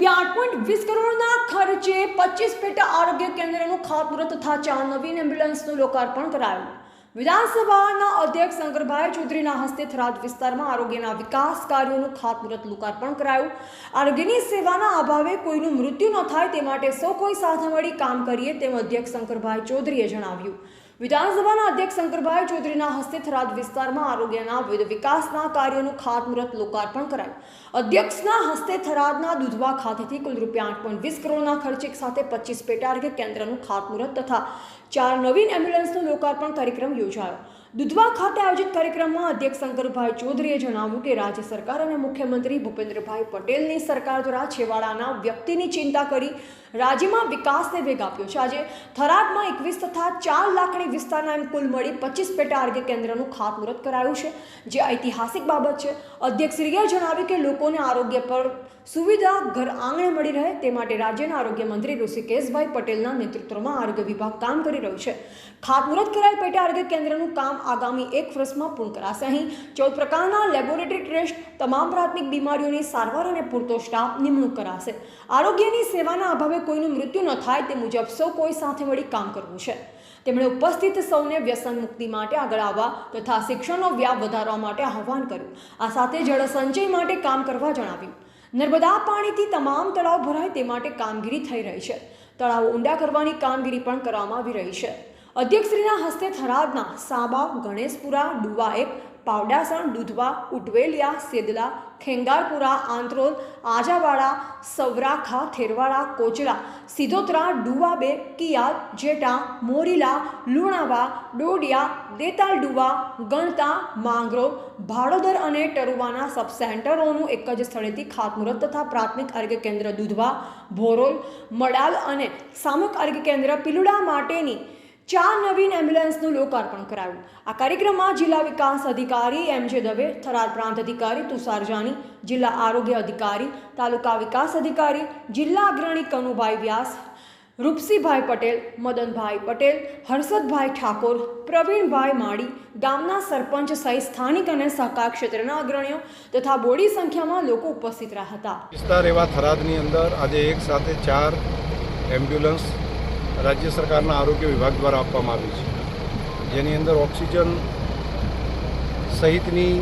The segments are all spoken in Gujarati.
પોઈન્ટ વીસ કરોડના ખર્ચે પચીસ પેટા આરોગ્ય કેન્દ્રનું ખાતમુહૂર્ત તથા ચાર નવીન એમ્બ્યુલન્સનું લોકાર્પણ કરાયું. વિધાનસભાના અધ્યક્ષ શંકરભાઈ ચૌધરીના હસ્તે થરાદ વિસ્તારમાં આરોગ્યના વિકાસ કાર્યોનું ખાતમુહૂર્ત લોકાર્પણ કરાયું. આરોગ્યની સેવાના અભાવે કોઈનું મૃત્યુ ન થાય તે માટે સૌ કોઈ સાથે મળી કામ કરીએ તેમ અધ્યક્ષ શંકરભાઈ ચૌધરીએ જણાવ્યું. વિધાનસભાના અધ્યક્ષ શંકરભાઈ ચૌધરીના હસ્તે થરાદ વિસ્તારમાં આરોગ્યના વિવિધ વિકાસના કાર્યોનું ખાતમુહૂર્ત લોકાર્પણ કરાયું. અધ્યક્ષના હસ્તે થરાદના દુધવા ખાતેથી કુલ રૂપિયા આઠ પોઈન્ટ વીસ કરોડના ખર્ચે સાથે પચીસ પેટા આરોગ્ય કેન્દ્રનું ખાતમુહૂર્ત તથા ચાર નવીન એમ્બ્યુલન્સનું લોકાર્પણ કાર્યક્રમ યોજાયો. દુધવા ખાતે આયોજિત કાર્યક્રમમાં અધ્યક્ષ શંકરભાઈ ચૌધરીએ જણાવ્યું કે રાજ્ય સરકાર અને મુખ્યમંત્રી ભૂપેન્દ્રભાઈ પટેલની સરકાર દ્વારા છેવાડાના વ્યક્તિની ચિંતા કરી રાજ્યમાં વિકાસને વેગ આપ્યો છે. આજે થરાદમાં એકવીસ તથા ચાર લાખની વિસ્તારના એમ કુલ મળી પચીસ પેટા આરોગ્ય કેન્દ્રનું ખાતમુહૂર્ત કરાયું છે, જે ઐતિહાસિક બાબત છે. અધ્યક્ષશ્રીએ જણાવ્યું કે લોકોને આરોગ્ય પર સુવિધા, ઘર આંગણે મળી રહે તે માટે રાજ્યના આરોગ્ય મંત્રી ઋષિકેશભાઈ પટેલના નેતૃત્વમાં આરોગ્ય વિભાગ કામ કરી રહ્યું છે. ખાતમુહૂર્ત કરાયેલ પેટા આરોગ્ય કેન્દ્રનું કામ આગામી એક વર્ષમાં પૂર્ણ કરાશે. અહીં ચૌદ પ્રકારના લેબોરેટરી ટેસ્ટ તમામ પ્રાથમિક બીમારીઓની સારવાર અને પૂરતો સ્ટાફ નિમણૂક કરાશે. આરોગ્યની સેવાના અભાવે કોઈનું મૃત્યુ ન થાય તે મુજબ સૌ કોઈ સાથે મળી કામ કરવું છે. તેમણે ઉપસ્થિત સૌને વ્યસન મુક્તિ માટે આગળ આવવા તથા શિક્ષણનો વ્યાપ વધારવા માટે આહ્વાન કર્યું. આ સાથે જળ સંચય માટે કામ કરવા જણાવ્યું. નર્મદા પાણીથી તમામ તળાવ ભરાય તે માટે કામગીરી થઈ રહી છે. તળાવો ઊંડા કરવાની કામગીરી પણ કરવામાં આવી રહી છે. અધ્યક્ષશ્રીના હસ્તે થરાદના સાબા, ગણેશપુરા ડુવા એક પાવડાસણ, દૂધવા, ઉટવેલિયા, સેદલા, ખેંગારપુરા, આંત્રોલ, આજાવાડા, સવરાખા, થેરવાડા, કોચલા, સિધોતરા ડુવા બે કિયાલ, જેટા, મોરીલા, લુણાવા, ડોડિયા દેતાલ ડુવા ગણતા માંગરોળ ભાડોદર અને ટરુવાના સબસેન્ટરોનું એક જ સ્થળેથી ખાતમુહૂર્ત તથા પ્રાથમિક આરોગ્ય કેન્દ્ર દૂધવા, ભોરોલ, મડાલ અને સામૂહિક આરોગ્ય કેન્દ્ર પિલુડા માટેની ચાર નવીન એમ્બ્યુલન્સનું લોકાર્પણ કરાયું. આ કાર્યક્રમમાં જિલ્લા વિકાસ અધિકારી એમ જે દવે, થરાદ પ્રાંત અધિકારી તુષાર જાની, જિલ્લા આરોગ્ય અધિકારી, તાલુકા વિકાસ અધિકારી, જિલ્લા અગ્રણી કનુભાઈ વ્યાસ, રૂપસીભાઈ પટેલ, મદનભાઈ પટેલ, હર્ષદભાઈ ઠાકોર, પ્રવીણભાઈ માળી, ગામના સરપંચ સહિત સ્થાનિક અને સહકાર ક્ષેત્રના અગ્રણીઓ તથા બોડી સંખ્યામાં લોકો ઉપસ્થિત રહ્યા હતા. વિસ્તાર એવા થરાદની અંદર આજે એક સાથે ચાર એમ્બ્યુલન્સ રાજ્ય સરકારના આરોગ્ય વિભાગ દ્વારા આપવામાં આવી છે. જેની અંદર ઓક્સિજન સહિતની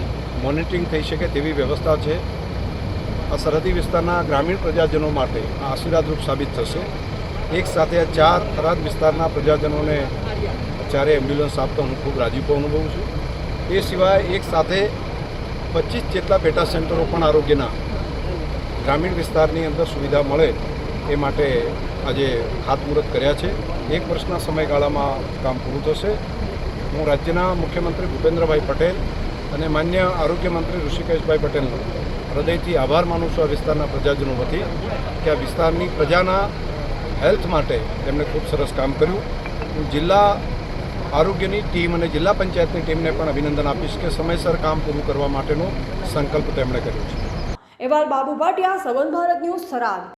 મોનિટરિંગ થઈ શકે તેવી વ્યવસ્થા છે. આ સરહદી વિસ્તારના ગ્રામીણ પ્રજાજનો માટે આ આશીર્વાદરૂપ સાબિત થશે. એક સાથે ચાર થરાદ વિસ્તારના પ્રજાજનોને ચારે એમ્બ્યુલન્સ આપતો હું ખૂબ રાજીપો અનુભવું છું. એ સિવાય એક સાથે પચીસ જેટલા પેટા સેન્ટરો પણ આરોગ્યના ગ્રામીણ વિસ્તારની અંદર સુવિધા મળે એ માટે આજે ખાતમુહૂર્ત કર્યા છે. એક વર્ષના સમયગાળામાં કામ પૂરું થશે. હું રાજ્યના મુખ્યમંત્રી ભૂપેન્દ્રભાઈ પટેલ અને માન્ય આરોગ્ય મંત્રી ઋષિકેશભાઈ પટેલનો હૃદયથી આભાર માનું છું આ વિસ્તારના પ્રજાજનો વતી કે આ વિસ્તારની પ્રજાના હેલ્થ માટે તેમણે ખૂબ સરસ કામ કર્યું. હું જિલ્લા આરોગ્યની ટીમ અને જિલ્લા પંચાયતની ટીમને પણ અભિનંદન આપીશ કે સમયસર કામ પૂરું કરવા માટેનો સંકલ્પ તેમણે કર્યો છે. એવા બાબુ ભાટિયા, સવન ભારત ન્યૂઝ, થરાદ.